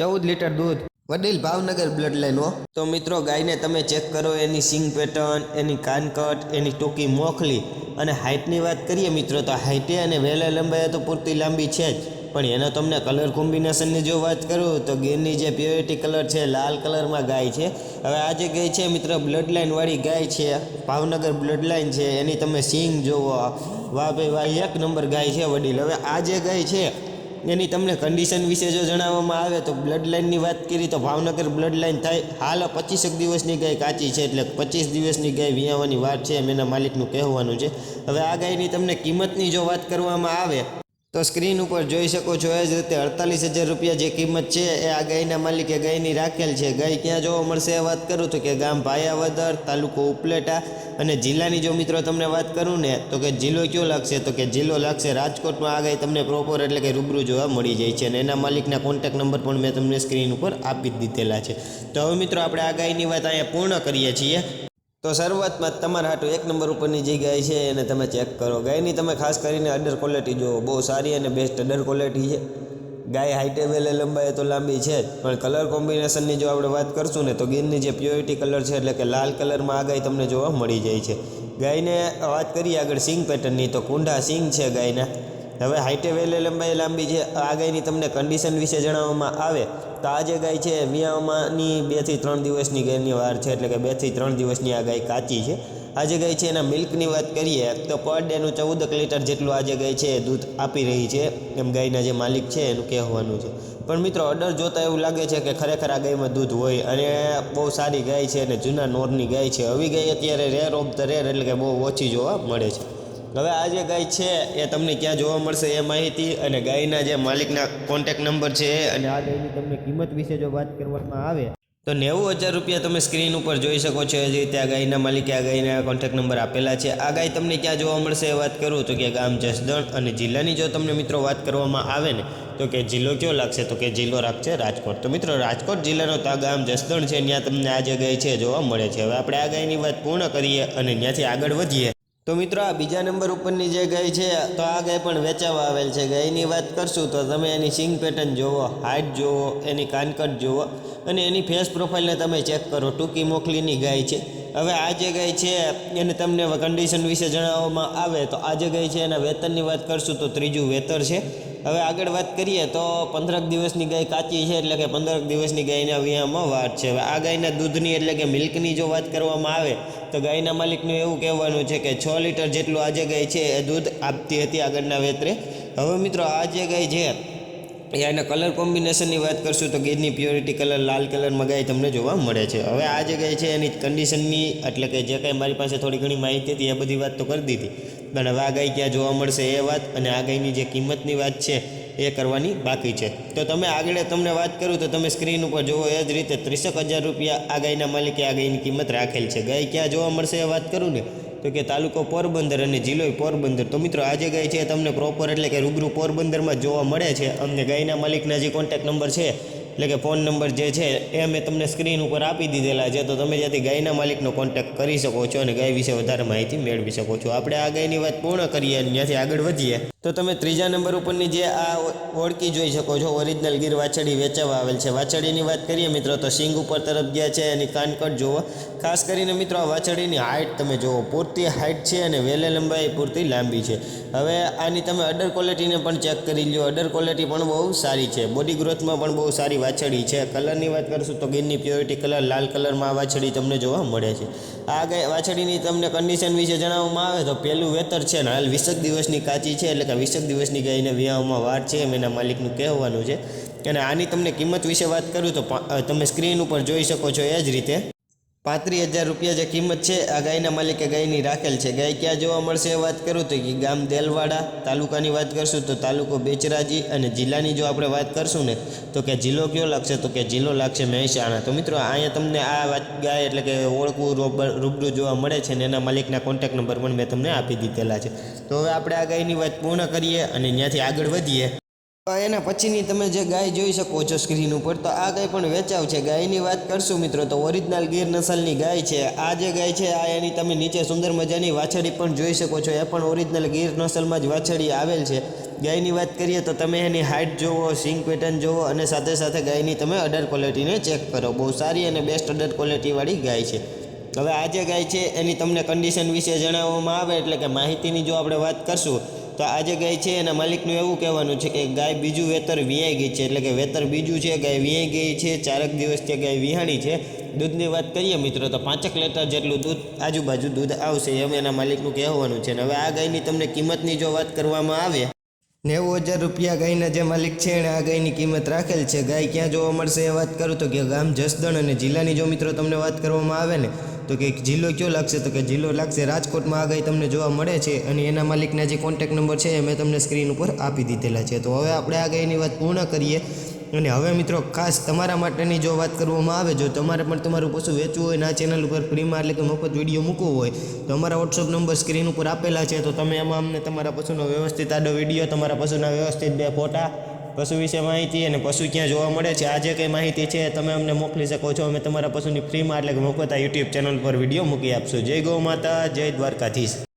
ચૌદ લીટર દૂધ. વડીલ ભાવનગર બ્લડ લાઈન તો મિત્રો, ગાયને તમે ચેક કરો એની સિંગ પેટર્ન એની કાનકટ, એની ટૂંકી મોખલી. અને હાઇટની વાત કરીએ મિત્રો, તો હાઇટે અને વેલા લંબાઈ તો પૂરતી લાંબી છે જ. પણ એનો તમને કલર કોમ્બિનેશનની જો વાત કરું, તો ગીરની જે પ્યોરિટી કલર છે, લાલ કલરમાં ગાય છે. હવે આ જે ગાય છે મિત્ર બ્લડ લાઇનવાળી ગાય છે, ભાવનગર બ્લડ લાઈન છે, એની તમે સિંગ જોવો. વાહ ભાઈ, વાહ, એક નંબર ગાય છે વડીલ. હવે આ જે ગાય છે એની તમને કન્ડિશન વિશે જો જણાવવામાં આવે તો બ્લડ લાઇનની વાત કરી તો ભાવનગર બ્લડ લાઇન થાય. હાલ પચીસેક દિવસની ગાય કાચી છે એટલે પચીસ દિવસની ગાય વિયાવાની વાત છે એમ એના માલિકનું કહેવાનું છે. હવે આ ગાયની તમને કિંમતની જો વાત કરવામાં આવે તો સ્ક્રીન ઉપર જોઈ શકો છો, એ જ રીતે અડતાલીસ હજાર રૂપિયા જે કિંમત છે, એ આ ગાયના માલિકે ગાયની રાખેલ છે. ગાય ક્યાં જોવા મળશે એ વાત કરું તો કે ગામ ભાયાવદર તાલુકો ઉપલેટા અને જિલ્લાની જો મિત્રો તમને વાત કરું ને, તો કે જિલ્લો કયો લાગશે? તો કે જિલ્લો લાગશે રાજકોટમાં. આ ગાય તમને પ્રોપર એટલે કે રૂબરૂ જોવા મળી જાય છે અને એના માલિકના કોન્ટેક નંબર પણ મેં તમને સ્ક્રીન ઉપર આપી દીધેલા છે. તો હવે મિત્રો આપણે આ ગાયની વાત અહીંયા પૂર્ણ કરીએ છીએ. તો શરૂઆતમાં તમારા હાટું એક નંબર ઉપરની જે ગાય છે એને તમે ચેક કરો. ગાયની તમે ખાસ કરીને અડર ક્વોલિટી જુઓ. બહુ સારી અને બેસ્ટ અડર ક્વોલિટી છે. ગાય હાઈટે વેલે લંબાઈ તો લાંબી છે જ. પણ કલર કોમ્બિનેશનની જો આપણે વાત કરશું ને તો ગીરની જે પ્યોરિટી કલર છે એટલે કે લાલ કલરમાં આ ગાય તમને જોવા મળી જાય છે. ગાયને વાત કરીએ આગળ સિંગ પેટર્નની તો કુંડા સિંગ છે ગાયના. હવે હાઈટે વેલે લંબાઈ લાંબી છે આ ગાયની તમને કન્ડિશન વિશે જણાવવામાં આવે, તો આ જે ગાય છે વિયામાંની બેથી ત્રણ દિવસની ગાયની વાર છે, એટલે કે બેથી ત્રણ દિવસની આ ગાય કાચી છે. આજે ગઈ છે એના મિલ્કની વાત કરીએ, તો પર ડેનું ચૌદક લીટર જેટલું આજે ગઈ છે દૂધ આપી રહી છે, એમ ગાયના જે માલિક છે એનું કહેવાનું છે. પણ મિત્રો ઓર્ડર જોતાં એવું લાગે છે કે ખરેખર આ ગાયમાં દૂધ હોય, અને બહુ સારી ગાય છે અને જૂના નોરની ગાય છે. આવી ગાય અત્યારે રેર ઓફ ધ રેર એટલે કે બહુ ઓછી જોવા મળે છે. હવે આ જે ગાય છે, એ તમને ક્યાં જોવા મળશે એ માહિતી અને ગાયના જે માલિકના કોન્ટેક નંબર છે અને આ ગાયની તમને કિંમત વિશે જો વાત કરવામાં આવે, તો નેવું હજાર રૂપિયા તમે સ્ક્રીન ઉપર જોઈ શકો છો. જે રીતે આ ગાયના માલિકે આ ગાયના કોન્ટેક નંબર આપેલા છે. આ ગાય તમને ક્યાં જોવા મળશે એ વાત કરું તો કે ગામ જસદણ અને જિલ્લાની જો તમને મિત્રો વાત કરવામાં આવે ને, તો કે જિલ્લો કયો લાગશે? તો કે જિલ્લો રાખશે રાજકોટ. તો મિત્રો, રાજકોટ જિલ્લાનો તો ગામ જસદણ છે. ત્યાં તમને આ ગાય છે જોવા મળે છે. હવે આપણે આ ગાયની વાત પૂર્ણ કરીએ અને ત્યાંથી આગળ વધીએ. તો મિત્રો આ બીજા નંબર ઉપરની જે ગાય છે, તો આ ગાય પણ વેચાવા આવેલ છે. ગાયની વાત કરશું તો તમે એની સિંગ પેટર્ન જુઓ હાઇટ જુઓ એની કાનકટ જુઓ અને એની ફેસ પ્રોફાઇલને તમે ચેક કરો. ટૂંકી મોકલીની ગાય છે. હવે આ જે ગાય છે, એને તમને કન્ડિશન વિશે જણાવવામાં આવે તો આ જે ગાય છે, એના વેતનની વાત કરશું તો ત્રીજું વેતર છે. હવે આગળ વાત કરીએ તો પંદરક દિવસની ગાય કાચી છે એટલે કે પંદરક દિવસની ગાયના વિયામાં વાત છે. હવે આ ગાયના દૂધની એટલે કે મિલ્કની જો વાત કરવામાં આવે તો ગાયના માલિકનું એવું કહેવાનું છે કે છ લીટર જેટલું આજે ગાય છે એ દૂધ આપતી હતી આગળના વેતરે. હવે મિત્રો આ જે ગાય છે એના કલર કોમ્બિનેશનની વાત કરશું તો ગીરની પ્યોરિટી કલર લાલ કલરમાં ગાય તમને જોવા મળે છે. હવે આ જે છે એની કન્ડિશનની એટલે કે જે કાંઈ મારી પાસે થોડી ઘણી માહિતી હતી એ બધી વાત તો કરી દીધી. પણ ગાય ક્યાં જોવા મળશે એ વાત અને આ ગાયની જે કિંમતની વાત છે એ કરવાની બાકી છે. તો તમે આગળ તમને વાત કરું તો તમે સ્ક્રીન ઉપર જુઓ એ જ રીતે ત્રીસેક હજાર રૂપિયા આ ગાયના માલિકે આ ગાયની કિંમત રાખેલ છે. ગાય ક્યાં જોવા મળશે એ વાત કરું ને? તો કે તાલુકો પોરબંદર અને જિલ્લો પોરબંદર. તો મિત્રો આજે ગાય છે તમને પ્રોપર એટલે કે રૂબરૂ પોરબંદરમાં જોવા મળે છે. અમને ગાયના માલિકના જે કોન્ટેક નંબર છે એટલે કે ફોન નંબર જે છે, એ મેં તમને સ્ક્રીન ઉપર આપી દીધેલા છે. તો તમે જ્યાંથી ગાયના માલિકનો કોન્ટેક્ટ કરી શકો છો અને ગાય વિશે વધારે માહિતી મેળવી શકો છો. આપણે આ ગાયની વાત પૂર્ણ કરીએ અને ત્યાંથી આગળ વધીએ. તો તમે ત્રીજા નંબર ઉપરની જે આ ઓળખી જોઈ શકો છો, ઓરિજિનલ ગીર વાછડી વેચાવા આવેલ છે. વાછડીની વાત કરીએ મિત્રો, તો સિંગ ઉપર તરફ ગયા છે એની કાનકટ જુઓ. ખાસ કરીને મિત્રો, આ વાછડીની હાઇટ તમે જુઓ. પૂરતી હાઇટ છે અને વેલે લંબાઈ પૂરતી લાંબી છે. હવે આની તમે અડર ક્વોલિટીને પણ ચેક કરી લ્યો. અડર ક્વોલિટી પણ બહુ સારી છે. બોડી ગ્રોથમાં પણ બહુ સારી વાછડી છે. કલરની વાત કરશું તો ગીરની પ્યોરિટી કલર લાલ કલરમાં આ વાછડી તમને જોવા મળે છે. આ વાછડીની તમને કન્ડિશન વિશે જણાવવામાં આવે તો પહેલું વેતર છે ને હાલ વીસેક દિવસની કાચી છે, એટલે કે વીસેક દિવસની ગાયને વ્યાહમાં વાર છે એમ એના માલિકનું કહેવાનું છે. અને આની તમને કિંમત વિશે વાત કરું તો તમે સ્ક્રીન ઉપર જોઈ શકો છો એ જ રીતે. પાંત્રીસ હજાર રૂપિયા જે કિંમત છે, આ ગાયના માલિકે ગાયની રાખેલ છે. ગાય ક્યાં જોવા મળશે વાત કરું તો કે ગામ દેલવાડા તાલુકાની વાત કરશું તો તાલુકો બેચરાજી અને જિલ્લાની જો આપણે વાત કરશું ને, તો કે જિલ્લો કયો લાગશે? તો કે જિલ્લો લાગશે મહેસાણા. તો મિત્રો, અહીંયા તમને આ વાત ગાય એટલે કે ઓળખવું રોબ- રૂબરૂ જોવા મળે છે ને એના માલિકના કોન્ટેક નંબર પણ મેં તમને આપી દીધેલા છે. તો હવે આપણે આ ગાયની વાત પૂર્ણ કરીએ અને ત્યાંથી આગળ વધીએ. તો એના પછીની તમે જે ગાય જોઈ શકો છો સ્ક્રીન ઉપર, તો આ ગાય પણ વેચાવ છે. ગાયની વાત કરશું મિત્રો, તો ઓરિજિનલ ગીર નસલની ગાય છે. આ જે ગાય છે, આ એની તમે નીચે સુંદર મજાની વાછડી પણ જોઈ શકો છો. એ પણ ઓરિજિનલ ગીર નસલમાં જ વાછડી આવેલ છે. ગાયની વાત કરીએ તો તમે એની હાઇટ જોવો સિંગ પેટર્ન જોવો અને સાથે સાથે ગાયની તમે અડર ક્વોલિટીને ચેક કરો. બહુ સારી અને બેસ્ટ અડર ક્વોલિટીવાળી ગાય છે. હવે આ જે ગાય છે, એની તમને કન્ડિશન વિશે જણાવવામાં આવે એટલે કે માહિતીની જો આપણે વાત કરશું તો આ જે ગાય છે એના માલિકનું એવું કહેવાનું છે કે ગાય બીજું વેતર વિયાઈ ગઈ છે. એટલે કે વેતર બીજું છે, ગાય વિયાઈ ગઈ છે, ચારક દિવસથી ગાય વિહાણી છે. દૂધની વાત કરીએ મિત્રો, તો પાંચક લીટર જેટલું દૂધ આજુબાજુ દૂધ આવશે એમ એના માલિકનું કહેવાનું છે. અને હવે આ ગાયની તમને કિંમતની જો વાત કરવામાં આવે, નેવું હજાર રૂપિયા ગાયના જે માલિક છે એણે આ ગાયની કિંમત રાખેલ છે. ગાય ક્યાં જોવા મળશે એ વાત કરું તો કે ગામ જસદણ અને જિલ્લાની જો મિત્રો તમને વાત કરવામાં આવે ને તો કે જિલ્લો કયો લાગશે? તો કે જિલ્લો લાગશે. રાજકોટમાં આ તમને જોવા મળે છે અને એના માલિકના જે કોન્ટેક નંબર છે એ મેં તમને સ્ક્રીન ઉપર આપી દીધેલા છે. તો હવે આપણે આ ગાયની વાત પૂર્ણ કરીએ. અને હવે મિત્રો, ખાસ તમારા માટેની જો વાત કરવામાં આવે, જો તમારે પણ તમારું પશુ વેચવું હોય ને ચેનલ ઉપર ફ્રીમાં એટલે કે મફત વીડિયો મૂકવો હોય, તો અમારા વોટ્સઅપ નંબર સ્ક્રીન ઉપર આપેલા છે. તો તમે એમાં અમને તમારા પશુનો વ્યવસ્થિત આડો વીડિયો તમારા પશુના વ્યવસ્થિત બે ફોટા પશુ વિશે માહિતી અને પશુ ક્યાં જોવા મળે છે આ જે કંઈ માહિતી છે, તમે અમને મોકલી શકો છો. અમે તમારા પશુની ફ્રીમાં એટલે કે મોકલતા યુટ્યુબ ચેનલ પર વીડિયો મૂકી આપશું. જય ગૌ માતા, જય દ્વારકાધીશ.